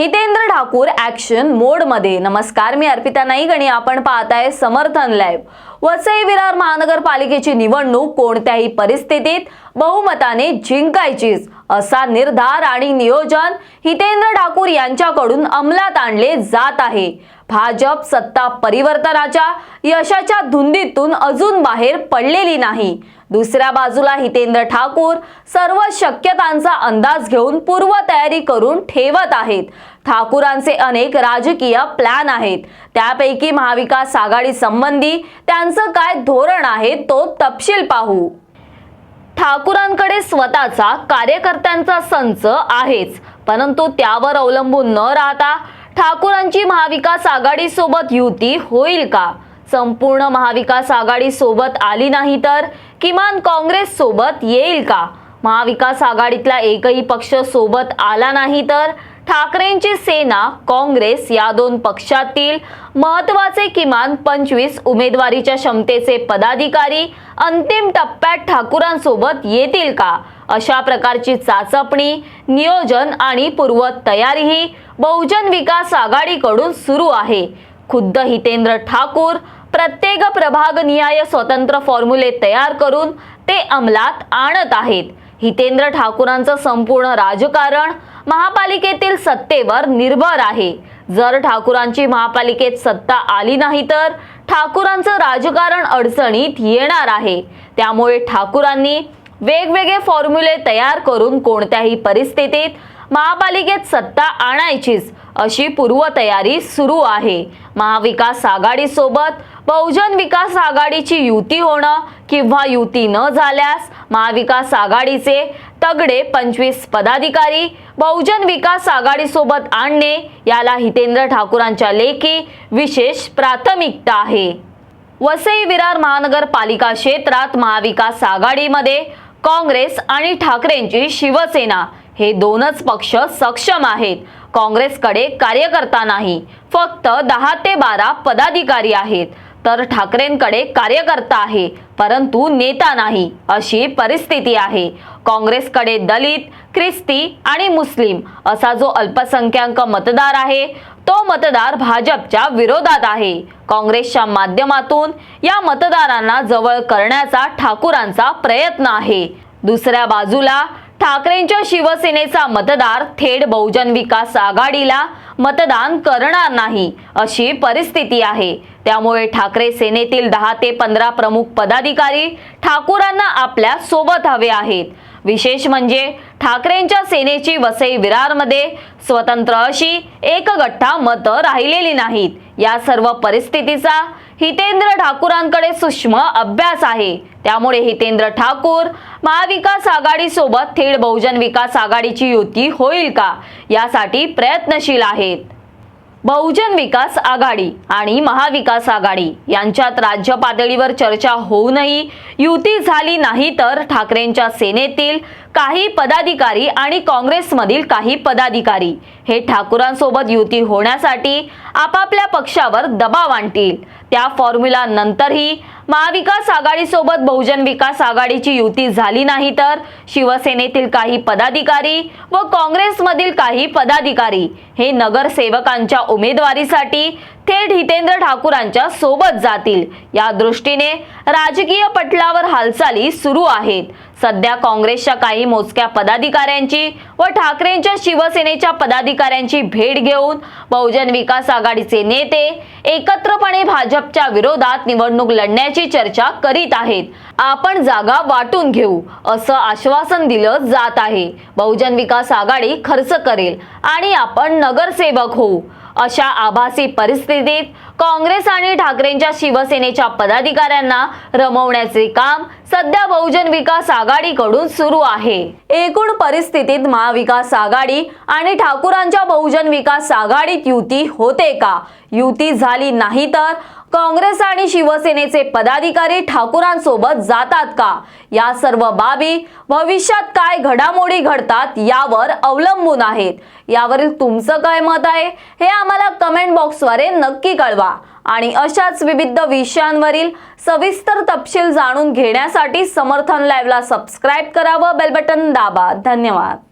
Hitendra Thakur action मोडमध्ये नमस्कार मी अर्पिता नाईक आणि आपण पाहताय समर्थन लाईव्ह वसई विरार महानगरपालिकेची निवडणूक कोणत्याही परिस्थितीत बहुमताने जिंकायचीच असा निर्धार आणि नियोजन हितेंद्र ठाकूर यांच्याकडून अंमलात आणले जात आहे. भाजप सत्ता परिवर्तनाच्या यशाच्या धुंदीतून अजून बाहेर पडलेली नाही. दुसऱ्या बाजूला हितेंद्र ठाकूर सर्व शक्यतांचा अंदाज घेऊन पूर्वतयारी करून ठेवत आहेत. ठाकूरांचे अनेक राजकीय प्लॅन आहेत. त्यापैकी महाविकास आघाडी संबंधी त्यांचं काय धोरण आहे तो तपशील पाहू. ठाकूरांकडे स्वतःचा कार्यकर्त्यांचा संच आहेच परंतु त्यावर अवलंबून न राहता ठाकूरांची महाविकास आघाडी सोबत युती होईल का? संपूर्ण महाविकास आघाडी सोबत आली नाही तर किमान काँग्रेस सोबत येईल का? महाविकास आघाडीतला एकही पक्ष सोबत आला नाही तर ठाकरेंची सेना काँग्रेस या दोन पक्षातील महत्त्वाचे किमान पंचवीस उमेदवारीच्या क्षमतेचे पदाधिकारी अंतिम टप्प्यात ठाकूरांसोबत येतील का? अशा प्रकारची चाचपणी नियोजन आणि पूर्व तयारीही बहुजन विकास आघाडीकडून सुरू आहे. खुद्द हितेंद्र ठाकूर प्रत्येक प्रभागनिहाय स्वतंत्र फॉर्म्युले तयार करून ते अंमलात आणत आहेत. हितेंद्र ठाकूरांचं संपूर्ण राजकारण महापालिकेतील सत्तेवर निर्भर आहे. जर ठाकूरांची महापालिकेत सत्ता आली नाही तर ठाकूरांचं राजकारण अडचणीत येणार आहे. त्यामुळे ठाकूरांनी वेगवेगळे फॉर्म्युले तयार करून कोणत्याही परिस्थितीत महापालिकेत सत्ता आणायचीच अशी पूर्वतयारी सुरू आहे. महाविकास आघाडीसोबत बहुजन विकास आघाडीची युती होणं किंवा युती न झाल्यास महाविकास आघाडीचे तगडे पंचवीस पदाधिकारी बहुजन विकास आघाडीसोबत आणणे याला हितेंद्र ठाकूरांच्या लेखी विशेष प्राथमिकता आहे. वसई विरार महानगरपालिका क्षेत्रात महाविकास आघाडीमध्ये काँग्रेस आणि ठाकरेंची शिवसेना हे दोनच पक्ष सक्षम आहेत. काँग्रेसकडे कार्यकर्ता नाही. फक्त दहा ते बारा पदाधिकारी आहेत. तर ठाकरेंकडे कार्यकर्ता आहे परंतु नेता नाही अशी परिस्थिती आहे. काँग्रेसकडे दलित ख्रिस्ती आणि मुस्लिम असा जो अल्पसंख्याक मतदार आहे तो मतदार भाजपच्या विरोधात आहे. काँग्रेसच्या माध्यमातून या मतदारांना जवळ करण्याचा ठाकूरांचा प्रयत्न आहे. दुसऱ्या बाजूला ठाकरेंच्या शिवसेनेचा मतदार थेट बहुजन विकास आघाडीला मतदान करणार नाही अशी परिस्थिती आहे. त्यामुळे ठाकरे सेनेतील दहा ते पंधरा प्रमुख पदाधिकारी ठाकूरांना आपल्यासोबत हवे आहेत. विशेष म्हणजे ठाकरेंच्या सेनेची वसई विरारमध्ये स्वतंत्र अशी एक गठ्ठा मतं राहिलेली नाहीत. या सर्व परिस्थितीचा हितेंद्र ठाकूरांकडे सूक्ष्म अभ्यास आहे. त्यामुळे हितेंद्र ठाकूर महाविकास आघाडी सोबत थेट बहुजन विकास आघाडीची युती होईल का? यासाठी प्रयत्नशील आहेत. बहुजन विकास आघाडी आणि महाविकास आघाडी यांच्यात राज्य पातळीवर चर्चा होऊनही युती झाली नाही तर ठाकरेंच्या सेनेतील काही पदाधिकारी आणि काँग्रेसमधील काही पदाधिकारी हे ठाकूरांसोबत युती होण्यासाठी आपापल्या पक्षावर दबाव आणतील. त्या फॉर्म्युला नंतरही महाविकास आघाडीसोबत बहुजन विकास आघाडीची युती झाली नाही तर शिवसेनेतील काही पदाधिकारी व काँग्रेसमधील काही पदाधिकारी हे नगरसेवकांच्या उमेदवारीसाठी थेट हितेंद्र ठाकूरांच्या सोबत जातील. या दृष्टीने राजकीय पटलावर हालचाली सुरू आहेत. सध्या काँग्रेसच्या काही मोजक्या पदाधिकाऱ्यांची व ठाकरेंच्या शिवसेनेच्या पदाधिकाऱ्यांची भेट घेऊन बहुजन विकास आघाडीचे नेते एकत्रपणे भाजपच्या विरोधात निवडणूक लढण्याची चर्चा करीत आहेत. आपण जागा वाटून घेऊ असं आश्वासन दिलं जात आहे. बहुजन विकास आघाडी खर्च करेल आणि आपण नगरसेवक होऊ. अशा आभासी परिस्थितीत काँग्रेस आणि ठाकरेंच्या शिवसेनेच्या पदाधिकाऱ्यांना रमवण्याचे काम सध्या बहुजन विकास आघाडीकडून सुरू आहे. एकूण परिस्थितीत महाविकास आघाडी आणि ठाकूरांच्या बहुजन विकास आघाडीत युती होते का? युती झाली नाही तर काँग्रेस आणि शिवसेनेचे पदाधिकारी ठाकूरांसोबत जातात का? या सर्व बाबी भविष्यात काय घडामोडी घडतात यावर अवलंबून आहेत. यावरील तुमचं काय मत आहे हे आम्हाला कमेंट बॉक्सद्वारे नक्की कळवा. आणि अशाच विविध विषयांवरील सविस्तर तपशील जाणून घेण्यासाठी समर्थन लाईव्हला सबस्क्राईब करा व बेल बटन दाबा. धन्यवाद.